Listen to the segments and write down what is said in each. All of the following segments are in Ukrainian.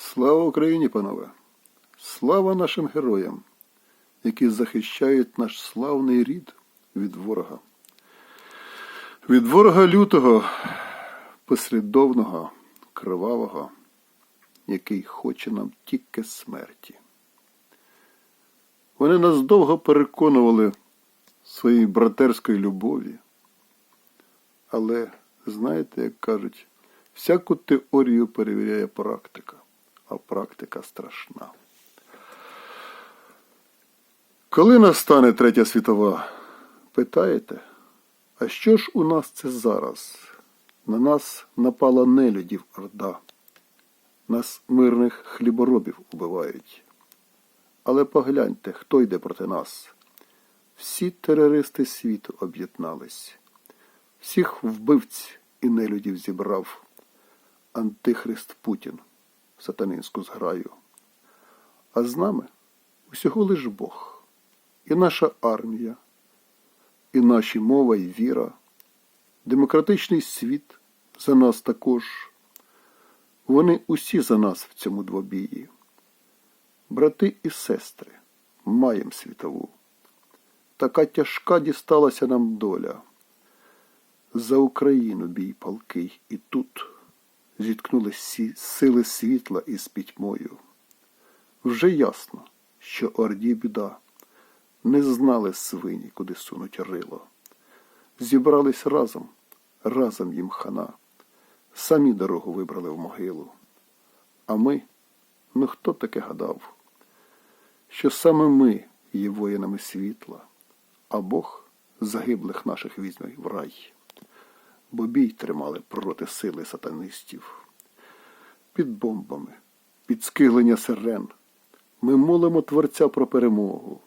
Слава Україні, панове! Слава нашим героям, які захищають наш славний рід від ворога. Від ворога лютого, послідовного, кривавого, який хоче нам тільки смерті. Вони нас довго переконували своїй братерської любові. Але знаєте, як кажуть, всяку теорію перевіряє практика, а практика страшна. Коли настане третя світова, питаєте, а що ж у нас це зараз? На нас напала нелюдів орда. Нас мирних хліборобів убивають. Але погляньте, хто йде проти нас. Всі терористи світу об'єднались. Всіх вбивць і нелюдів зібрав Антихрист Путін сатанинську зграю. А з нами усього лиш Бог, і наша армія, і наші мова і віра, демократичний світ за нас також. Вони усі за нас в цьому двобії. Брати і сестри, маєм світову. Така тяжка дісталася нам доля. За Україну бій палкий і тут зіткнулись всі сили світла із пітьмою. Вже ясно, що орді біда, не знали свині, куди сунуть рило. Зібрались разом, разом їм хана, самі дорогу вибрали в могилу. А ми, ну хто таке гадав, що саме ми є воїнами світла, а Бог загиблих наших візьме в рай бо бій тримали проти сили сатанистів. Під бомбами, під скиглення сирен. Ми молимо Творця про перемогу.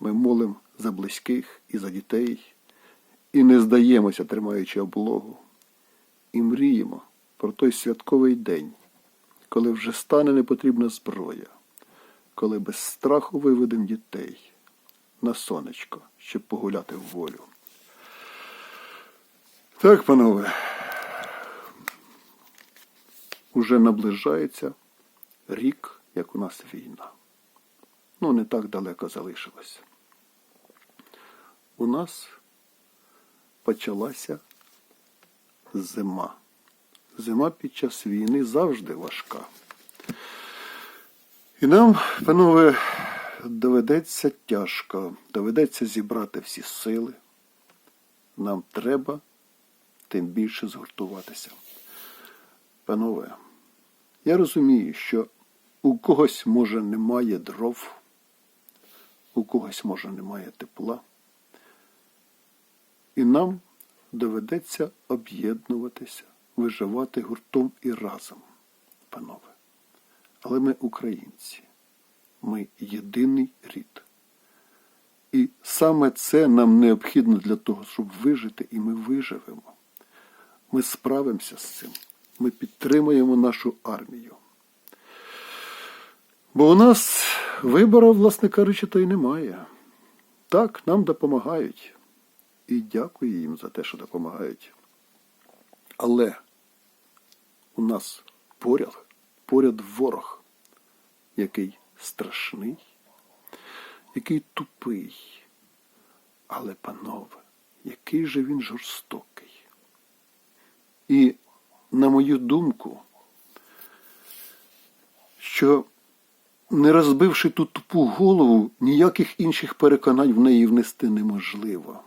Ми молимо за близьких і за дітей, і не здаємося, тримаючи облогу. І мріємо про той святковий день, коли вже стане непотрібна зброя, коли без страху виведемо дітей на сонечко, щоб погуляти в волю. Так, панове, уже наближається рік, як у нас війна. Ну, не так далеко залишилося. У нас почалася зима. Зима під час війни завжди важка. І нам, панове, доведеться тяжко, доведеться зібрати всі сили. Нам треба тим більше згуртуватися. Панове, я розумію, що у когось, може, немає дров, у когось, може, немає тепла. І нам доведеться об'єднуватися, виживати гуртом і разом, панове. Але ми українці, ми єдиний рід. І саме це нам необхідно для того, щоб вижити, і ми виживемо. Ми справимося з цим. Ми підтримуємо нашу армію. Бо у нас вибору, власне кажучи, то й немає. Так, нам допомагають. І дякую їм за те, що допомагають. Але у нас поряд, поряд ворог, який страшний, який тупий. Але, панове, який же він жорстокий. І, на мою думку, що не розбивши ту тупу голову, ніяких інших переконань в неї внести неможливо.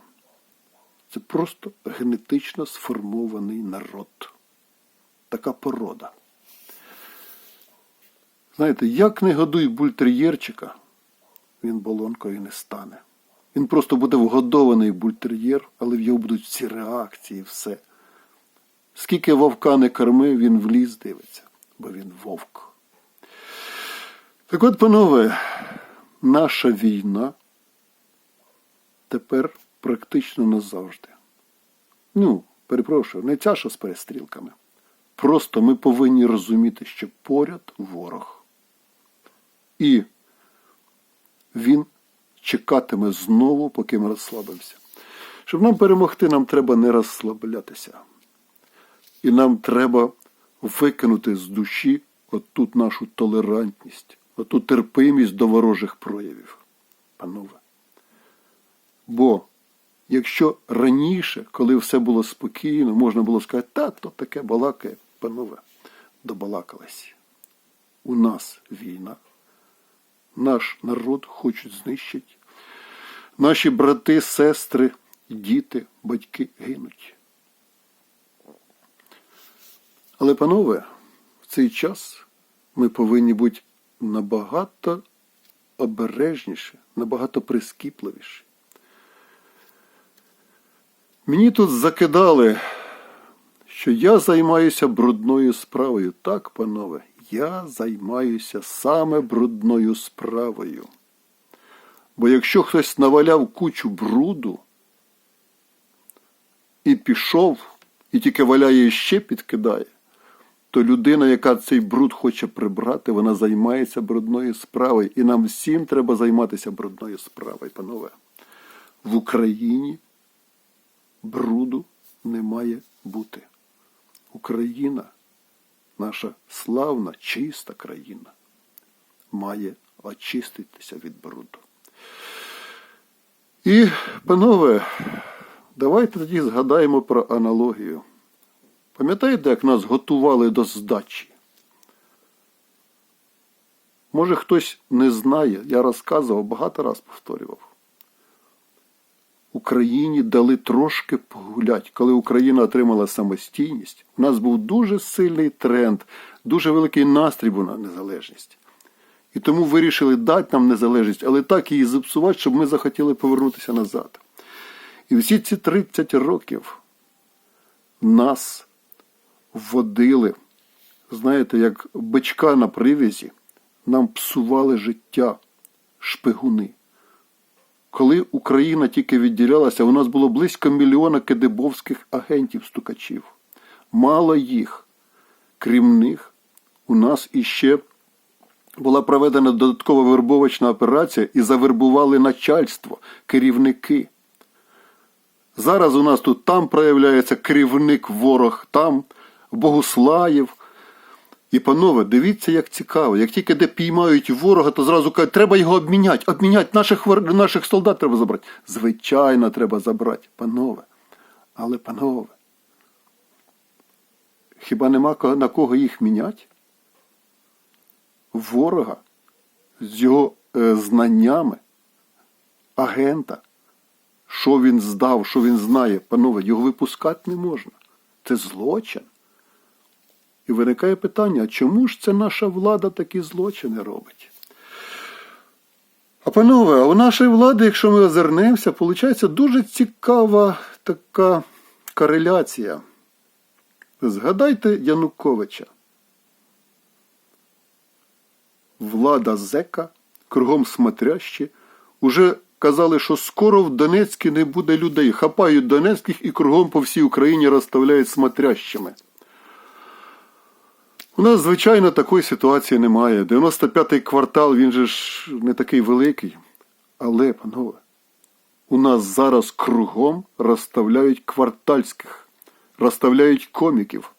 Це просто генетично сформований народ. Така порода. Знаєте, як не годуй бультер'єрчика, він болонкою не стане. Він просто буде вгодований бультер'єр, але в його будуть всі реакції, все. Скільки вовка не корми, він в ліс дивиться, бо він вовк. Так от, панове, наша війна тепер практично назавжди. Ну, перепрошую, не ця з перестрілками. Просто ми повинні розуміти, що поряд ворог. І він чекатиме знову, поки ми розслабимося. Щоб нам перемогти, нам треба не розслаблятися. І нам треба викинути з душі отут нашу толерантність, оту терпимість до ворожих проявів. Панове. Бо якщо раніше, коли все було спокійно, можна було сказати, та то таке балакає, панове, добалакалась. У нас війна, наш народ хочуть знищити, наші брати, сестри, діти, батьки гинуть. Але, панове, в цей час ми повинні бути набагато обережніші, набагато прискіпливіші. Мені тут закидали, що я займаюся брудною справою. Так, панове, я займаюся саме брудною справою. Бо якщо хтось наваляв кучу бруду і пішов, і тільки валяє і ще підкидає, то людина, яка цей бруд хоче прибрати, вона займається брудною справою. І нам всім треба займатися брудною справою, панове. В Україні бруду не має бути. Україна, наша славна, чиста країна, має очиститися від бруду. І, панове, давайте тоді згадаємо про аналогію. Пам'ятаєте, як нас готували до здачі? Може, хтось не знає, я розказував, багато раз повторював. Україні дали трошки погулять. Коли Україна отримала самостійність, у нас був дуже сильний тренд, дуже великий настрій був на незалежність. І тому вирішили дати нам незалежність, але так її зіпсувати, щоб ми захотіли повернутися назад. І всі ці 30 років нас вводили, знаєте, як бичка на привязі, нам псували життя шпигуни. Коли Україна тільки відділялася, у нас було близько мільйона кедебовських агентів-стукачів. Мало їх. Крім них, у нас іще була проведена додаткова вербовочна операція і завербували начальство, керівники. Зараз у нас тут там проявляється керівник ворог, там Богуслаєв. І, панове, дивіться, як цікаво. Як тільки де піймають ворога, то зразу кажуть, треба його обміняти, обміняти, наших, наших солдат треба забрати. Звичайно, треба забрати, панове. Але, панове, хіба нема на кого їх міняти? Ворога з його е, знаннями, агента, що він здав, що він знає, панове, його випускати не можна. Це злочин. І виникає питання, чому ж це наша влада такі злочини робить? А панове, а у нашої влади, якщо ми озирнемося, виходить дуже цікава така кореляція. Згадайте Януковича. Влада зека, кругом смотрящі, уже казали, що скоро в Донецьку не буде людей. Хапають Донецьких і кругом по всій Україні розставляють смотрящими. У нас, звичайно, такої ситуації немає. 95-й квартал, він же ж не такий великий. Але, панове, у нас зараз кругом розставляють квартальських, розставляють коміків.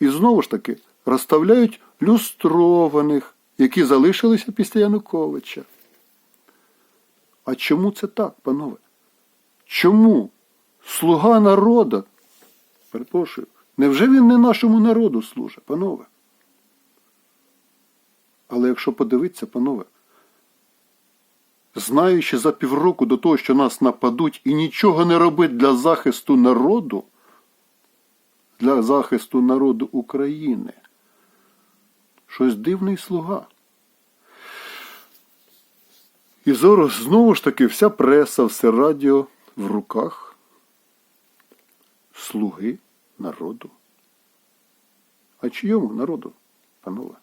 І знову ж таки, розставляють люстрованих, які залишилися після Януковича. А чому це так, панове? Чому слуга народу, перепрошую, невже він не нашому народу служить, панове? Але якщо подивитися, панове, знаючи за півроку до того, що нас нападуть і нічого не робить для захисту народу, для захисту народу України, щось дивний слуга. І зараз знову ж таки вся преса, все радіо в руках слуги народу. А чийому народу, панове?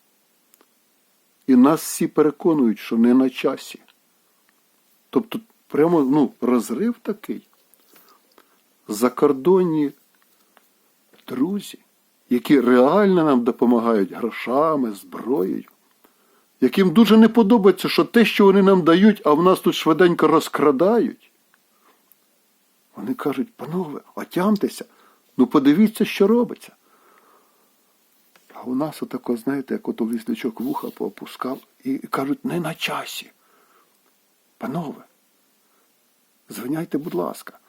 І нас всі переконують, що не на часі. Тобто, прямо ну, розрив такий. Закордонні друзі, які реально нам допомагають грошами, зброєю, яким дуже не подобається, що те, що вони нам дають, а в нас тут швиденько розкрадають. Вони кажуть, панове, отямтеся, ну подивіться, що робиться. А у нас отако, знаєте, як ото лісничок вуха поопускав і кажуть, не на часі. Панове, звиняйте, будь ласка.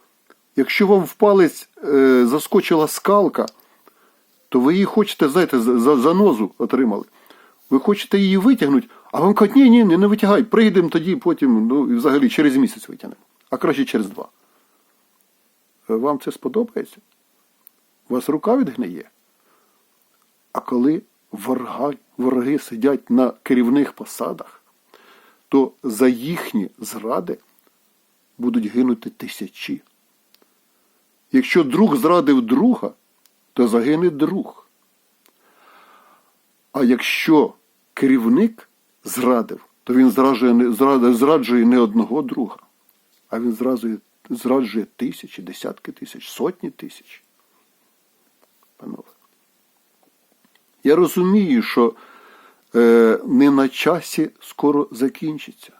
Якщо вам в палець е, заскочила скалка, то ви її хочете, знаєте, за, занозу отримали. Ви хочете її витягнути, а вам кажуть, ні, ні, ні, не витягай, прийдемо тоді, потім, ну і взагалі через місяць витягнемо. А краще через два. Е, Вам це сподобається? У вас рука відгниє? А коли ворога, вороги сидять на керівних посадах, то за їхні зради будуть гинути тисячі. Якщо друг зрадив друга, то загине друг. А якщо керівник зрадив, то він зраджує, зраджує, зраджує не одного друга, а він зраджує, зраджує тисячі, десятки тисяч, сотні тисяч. Панове. Я розумію, що е, не на часі скоро закінчиться.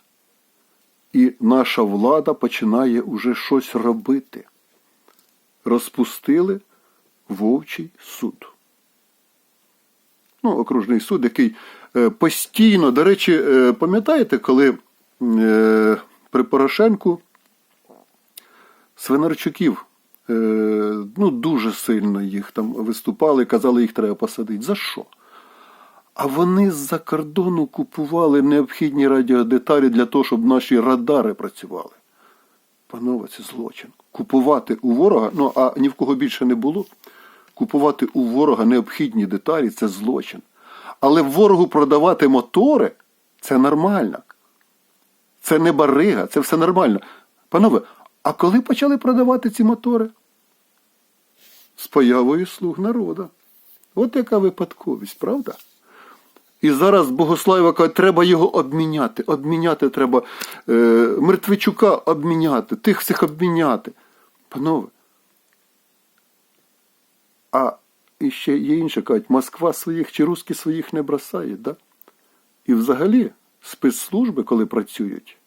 І наша влада починає уже щось робити. Розпустили вовчий суд. Ну, окружний суд, який е, постійно, до речі, е, пам'ятаєте, коли е, при Порошенку Свинарчуків ну, дуже сильно їх там виступали, казали, їх треба посадити. За що? А вони з-за кордону купували необхідні радіодеталі для того, щоб наші радари працювали. Панове, це злочин. Купувати у ворога, ну а ні в кого більше не було. Купувати у ворога необхідні деталі це злочин. Але ворогу продавати мотори це нормально. Це не барига, це все нормально. Панове, а коли почали продавати ці мотори? З появою слуг народу. От яка випадковість, правда? І зараз Богослаєва каже, треба його обміняти. Обміняти треба е, Мертвичука обміняти, тих всіх обміняти. Панове. А і ще є інше кажуть, Москва своїх чи русські своїх не бросає, да? І взагалі спецслужби, коли працюють,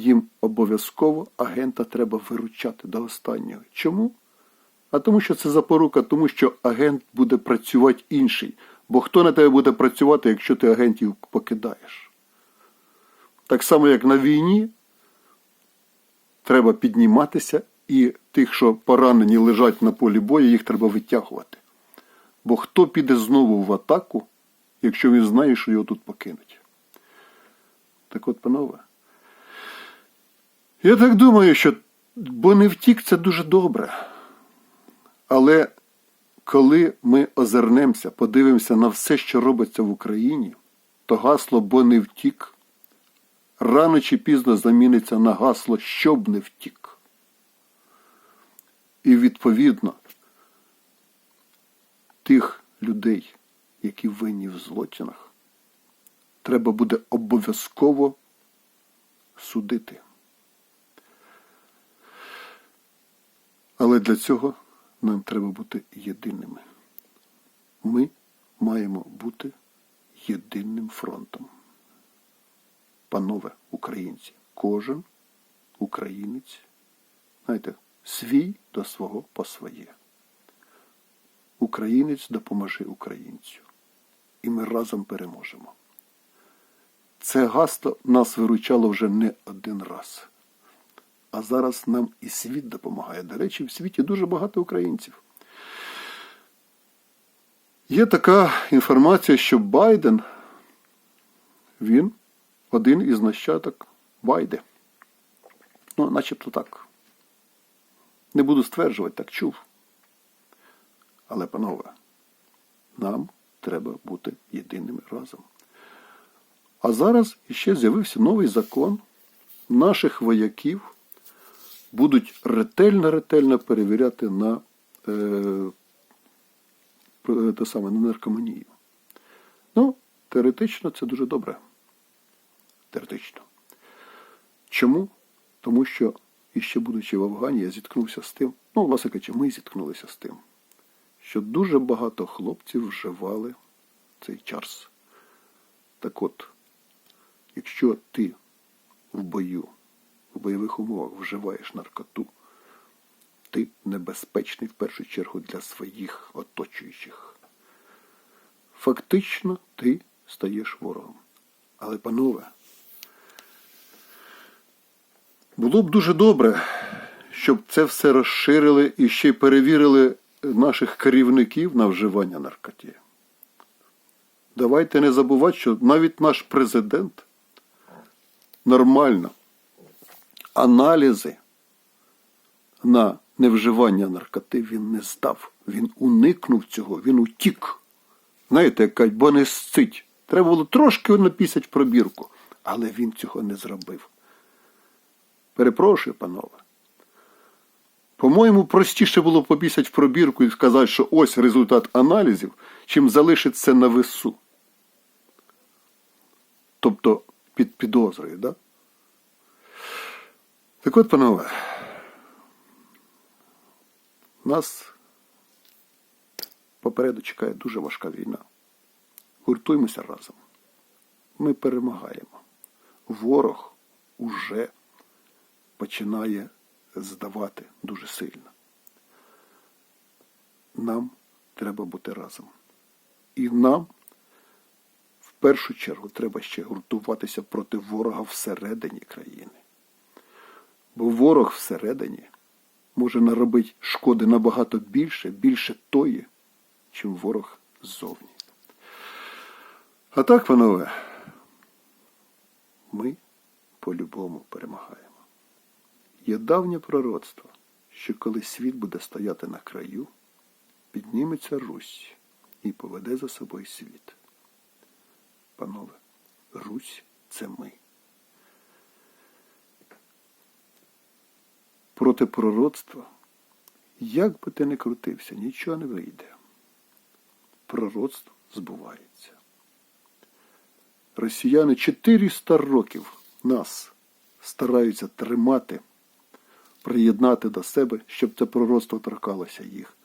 їм обов'язково агента треба виручати до останнього. Чому? А тому що це запорука, тому що агент буде працювати інший. Бо хто на тебе буде працювати, якщо ти агентів покидаєш? Так само, як на війні, треба підніматися і тих, що поранені лежать на полі бою, їх треба витягувати. Бо хто піде знову в атаку, якщо він знає, що його тут покинуть? Так от, панове. Я так думаю, що бо не втік це дуже добре. Але коли ми озирнемося, подивимося на все, що робиться в Україні, то гасло бо не втік рано чи пізно заміниться на гасло щоб не втік. І відповідно тих людей, які винні в злочинах, треба буде обов'язково судити. Але для цього нам треба бути єдиними. Ми маємо бути єдиним фронтом. Панове українці, кожен українець, знаєте, свій до свого по своє. Українець допоможи українцю. І ми разом переможемо. Це гасло нас виручало вже не один раз. А зараз нам і світ допомагає. До речі, в світі дуже багато українців. Є така інформація, що Байден, він один із нащадок Байди. Ну, начебто так. Не буду стверджувати, так чув. Але, панове, нам треба бути єдиними разом. А зараз іще з'явився новий закон наших вояків будуть ретельно-ретельно перевіряти на е, те саме, на наркоманію. Ну, теоретично це дуже добре. Теоретично. Чому? Тому що, іще будучи в Афгані, я зіткнувся з тим, ну, власне кажучи, ми зіткнулися з тим, що дуже багато хлопців вживали цей чарс. Так от, якщо ти в бою бойових умовах вживаєш наркоту, ти небезпечний в першу чергу для своїх оточуючих. фактично ти стаєш ворогом. Але, панове, було б дуже добре, щоб це все розширили і ще й перевірили наших керівників на вживання наркоті. Давайте не забувати, що навіть наш президент нормально аналізи на невживання наркоти він не здав. Він уникнув цього, він утік. Знаєте, як бо не сцить. Треба було трошки написати в пробірку, але він цього не зробив. Перепрошую, панове. По-моєму, простіше було попісати в пробірку і сказати, що ось результат аналізів, чим залишити це на весу. Тобто під підозрою, да? Так от, панове, нас попереду чекає дуже важка війна. Гуртуємося разом. Ми перемагаємо. Ворог уже починає здавати дуже сильно. Нам треба бути разом. І нам в першу чергу треба ще гуртуватися проти ворога всередині країни. Бо ворог всередині може наробити шкоди набагато більше, більше тої, чим ворог ззовні. А так, панове, ми по-любому перемагаємо. Є давнє пророцтво, що коли світ буде стояти на краю, підніметься Русь і поведе за собою світ. Панове, Русь це ми. Проти пророцтва, як би ти не крутився, нічого не вийде. Пророцтво збувається. Росіяни 400 років нас стараються тримати, приєднати до себе, щоб це пророцтво торкалося їх.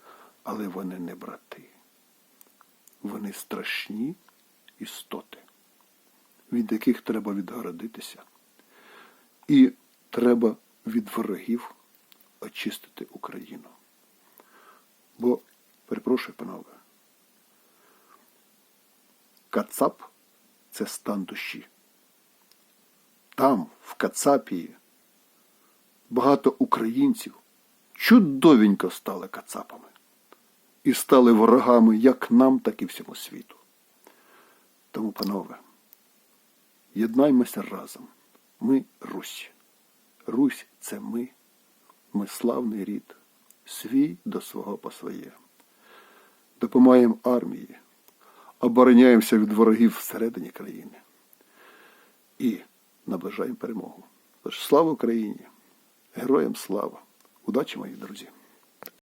Але вони не брати. Вони страшні істоти, від яких треба відгородитися. І треба від ворогів очистити Україну. Бо, перепрошую, панове, Кацап це стан душі. Там, в Кацапії, багато українців чудовенько стали кацапами і стали ворогами як нам, так і всьому світу. Тому, панове, єднаймося разом. Ми Русь. Русь це ми, ми славний рід, свій до свого по своє. Допомагаємо армії, обороняємося від ворогів всередині країни і наближаємо перемогу. Тож слава Україні! Героям слава! Удачі, мої друзі!